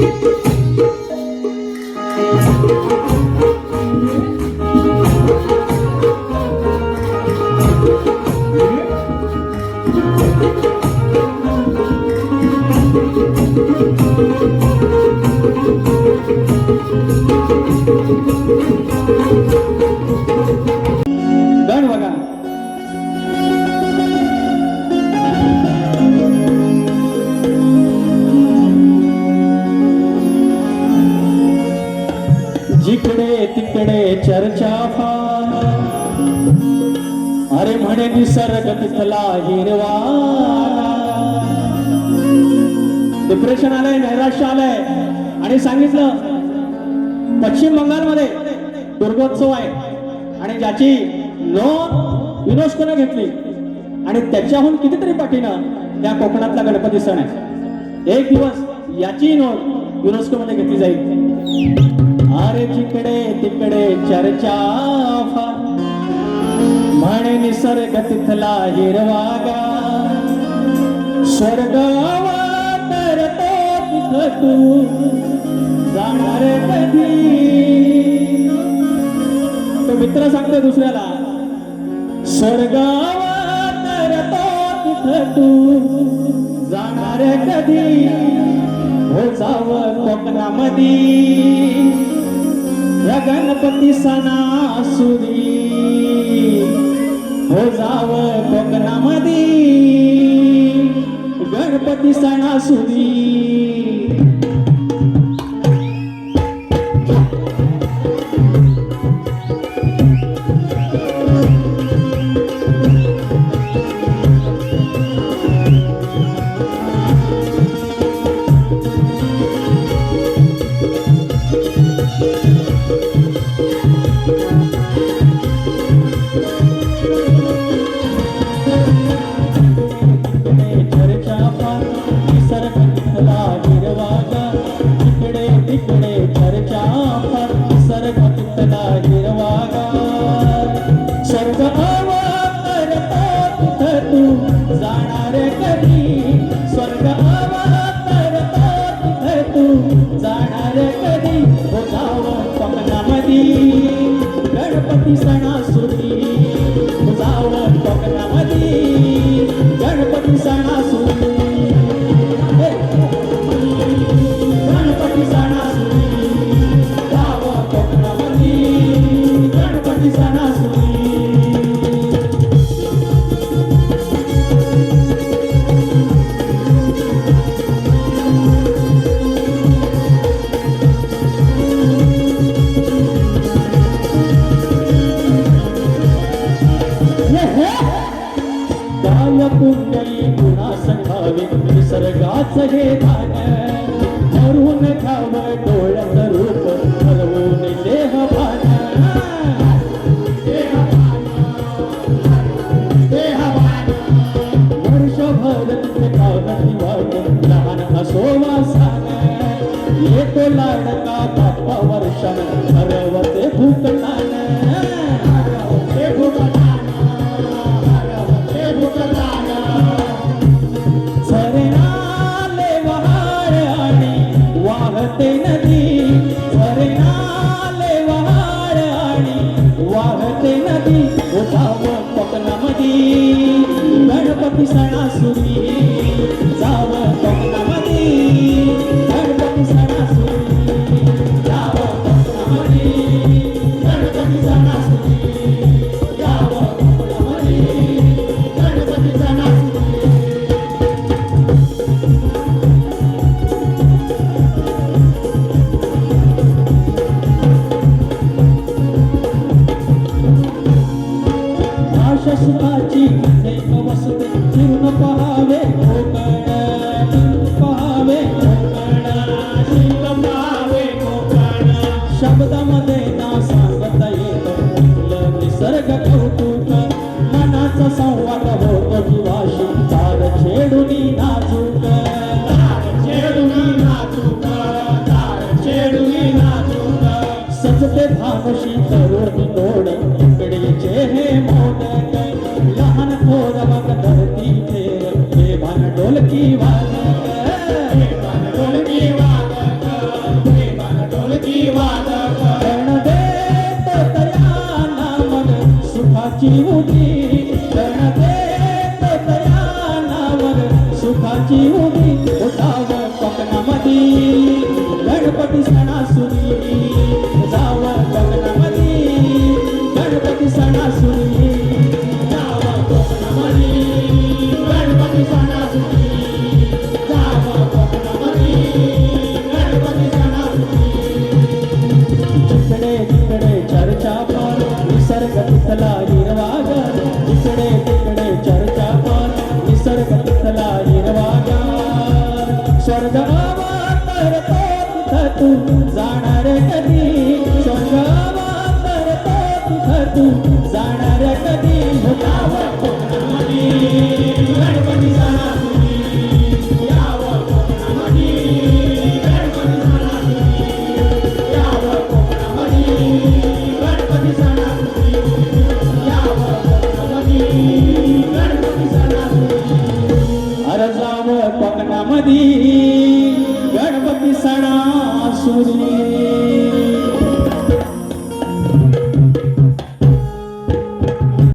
गण इकडे तिकडे चर्चा फार अरे म्हणे निसर्ग तिथला हिरवा डिप्रेशन आलंय नैराश्य आलंय. आणि सांगितलं पश्चिम बंगालमध्ये दुर्गोत्सव आहे. आणि ज्याची नोंद युनेस्कोने घेतली? आणि त्याच्याहून कितीतरी पाठीनं त्या कोकणातला गणपती सण आहे. एक दिवस याची नोंद युनेस्को मध्ये घेतली जाईल? अरे जिकडे तिकडे चर्चा फार म्हणे निसर्ग तिथला हिरवागा स्वर्ग तरतो तिथ तू। जाणार कधी? तो मित्र सांगतो दुसऱ्याला स्वर्ग तरतो तिथ तू। जाणार कधी? हो जाव कोकणामध्ये. या गणपती सणासुरी हो जाव कोकणामध्ये. गणपती सणासुरी कोकणामध्ये गणपती सणा काय कुंडली गुणा संघावे निसर्गाच हे धान धरून घ्याव डोळ्यात रूप ठरवून देह नदी झरणाले वहाळ आणि वाहते नदी उठाव कोकणामध्ये गणपती सणासुरी भाषा एक वसते चिरून पहावे कोकण पहावे कोकण पहावे. कोकण शब्दामध्ये ना सांगता येत फुलं निसर्ग कौतुक. मनाचा संवाद होतो जीवाशी तार छेडुनी नाजूक तार छेडुनी नाजूक तार छेडुनी नाजूक सजते भानुशी কি जाणार कधी? स्वर्ग जाणार कधी?